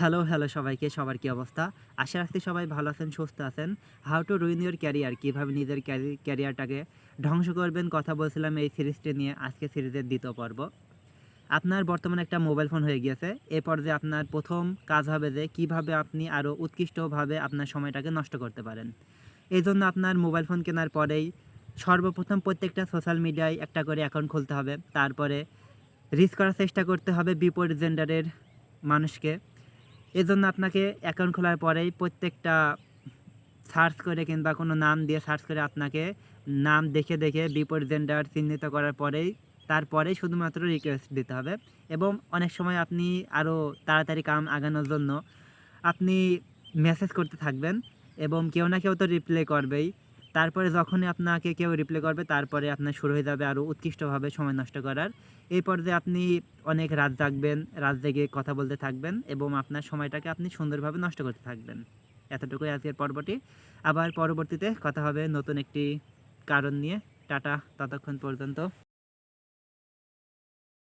Hello hello সবাইকে, সবার কি অবস্থা? আশা রাখছি সবাই ভালো আছেন, সুস্থ আছেন। How to ruin your career কীভাবে নিজের ক্যারিয়ারটাকে ধ্বংস করবেন? কথা বলছিলাম এই সিরিজটি নিয়ে, আজকে সিরিজের দ্বিতীয় পর্ব। আপনার বর্তমানে একটা মোবাইল ফোন হয়ে গিয়েছে। এ পর্যায়ে আপনার প্রথম কাজ হবে যে, কীভাবে আপনি আরও উৎকৃষ্টভাবে আপনার সময়টাকে নষ্ট করতে পারেন। এই জন্য আপনার মোবাইল ফোন কেনার পরেই সর্বপ্রথম প্রত্যেকটা সোশ্যাল মিডিয়ায় একটা করে অ্যাকাউন্ট খুলতে হবে। তারপরে রিচ করার চেষ্টা করতে হবে বিপরীত জেন্ডারের মানুষকে। এজন্য আপনাকে অ্যাকাউন্ট খোলার পরেই প্রত্যেকটা সার্চ করে কিংবা কোনো নাম দিয়ে সার্চ করে আপনাকে নাম দেখে দেখে বিপরীত জেন্ডার চিহ্নিত করার পরেই তারপরেই শুধুমাত্র রিকোয়েস্ট দিতে হবে। এবং অনেক সময় আপনি আরও তাড়াতাড়ি কাম আগানোর জন্য আপনি মেসেজ করতে থাকবেন এবং কেউ না কেউ তো রিপ্লাই করবেই। তারপরে যখনই আপনাকে কেউ রিপ্লাই করবে, তারপরে আপনার শুরু হয়ে যাবে আরও উৎকৃষ্টভাবে সময় নষ্ট করার। এই পর্যায়ে আপনি অনেক রাত জাগবেন, রাত জেগে কথা বলতে থাকবেন এবং আপনার সময়টাকে আপনি সুন্দরভাবে নষ্ট করতে থাকবেন। এতটুকুই আজকের পর্বটি। আবার পরবর্তীতে কথা হবে নতুন একটি কারণ নিয়ে। টাটা, ততক্ষণ পর্যন্ত।